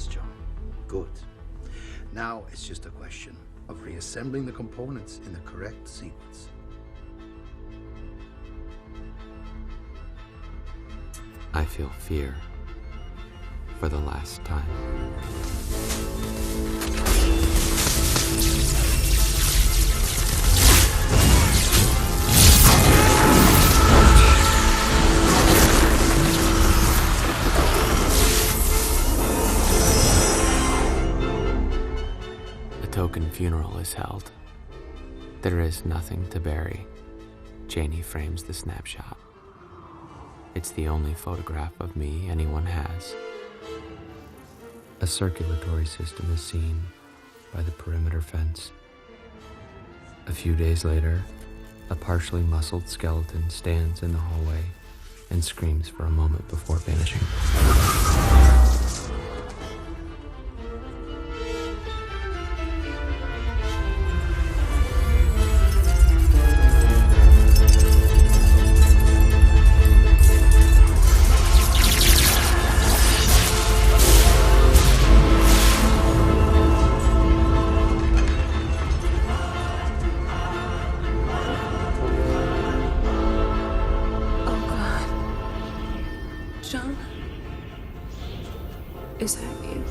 Yes, John. Good. Now it's just a question of reassembling the components in the correct sequence. I feel fear for the last time. A token funeral is held. There is nothing to bury. Janie frames the snapshot. It's the only photograph of me anyone has. A circulatory system is seen by the perimeter fence. A few days later, a partially muscled skeleton stands in the hallway and screams for a moment before vanishing. Is that you?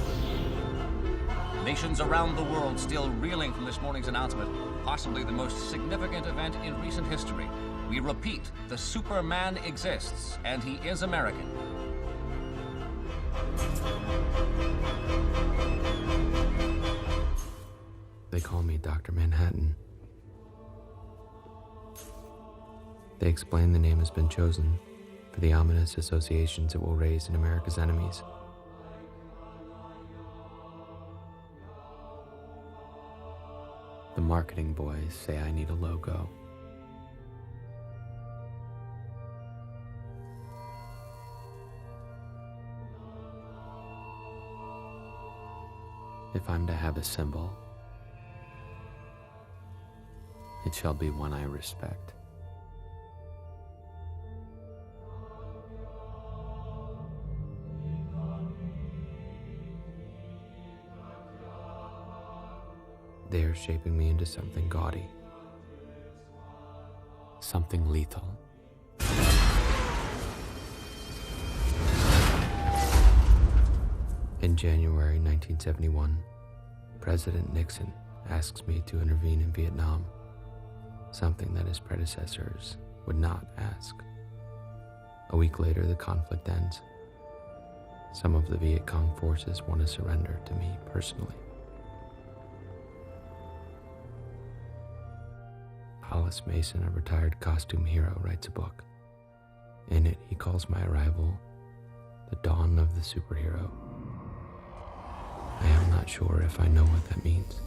Nations around the world still reeling from this morning's announcement, possibly the most significant event in recent history. We repeat, the Superman exists, and he is American. They call me Dr. Manhattan. They explain the name has been chosen for the ominous associations it will raise in America's enemies. The marketing boys say I need a logo. If I'm to have a symbol, it shall be one I respect. They are shaping me into something gaudy, something lethal. In January 1971, President Nixon asks me to intervene in Vietnam, something that his predecessors would not ask. A week later, the conflict ends. Some of the Viet Cong forces want to surrender to me personally. Hollis Mason, a retired costume hero, writes a book. In it, he calls my arrival the dawn of the superhero. I am not sure if I know what that means.